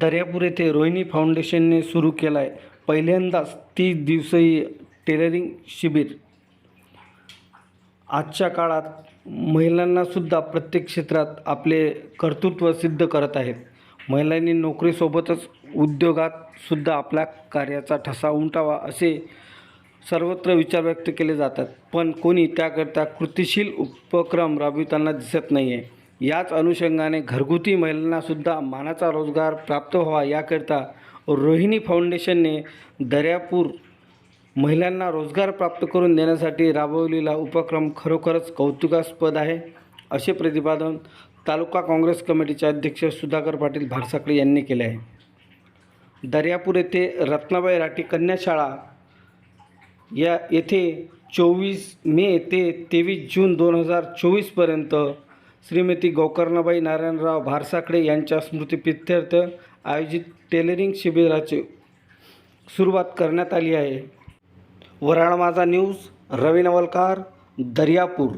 दर्यापूर येथे रोहिणी फाउंडेशनने सुरू केला आहे पहिल्यांदाच तीस दिवसीय टेलरिंग शिबिर. आजच्या काळात महिलांनासुद्धा प्रत्येक क्षेत्रात आपले कर्तृत्व सिद्ध करत आहेत. महिलांनी नोकरीसोबतच उद्योगात सुद्धा आपल्या कार्याचा ठसा उमटावा असे सर्वत्र विचार व्यक्त केले जातात. पण कोणी त्याकरता कृतिशील उपक्रम राबविताना दिसत नाही आहे याच अनुषंगाने घरगुती महिलांनासुद्धा मानाचा रोजगार प्राप्त व्हावा याकरता रोहिणी फाउंडेशनने दर्यापूर महिलांना रोजगार प्राप्त करून देण्यासाठी राबवलेला उपक्रम खरोखरच कौतुकास्पद आहे असे प्रतिपादन तालुका काँग्रेस कमिटीचे अध्यक्ष सुधाकर पाटील भारसाकडे यांनी केले आहे. दर्यापूर येथे रत्नाबाई राठी कन्या शाळा या येथे चोवीस मे ते तेवीस जून दोन हजार चोवीसपर्यंत श्रीमती गोकर्णबाई नारायणराव भारसाकडे यांच्या स्मृतिप्रित्यर्थ आयोजित टेलरिंग शिबिराची सुरुवात करण्यात आली आहे. वराळ माझा न्यूज रवी नवलकार दर्यापूर.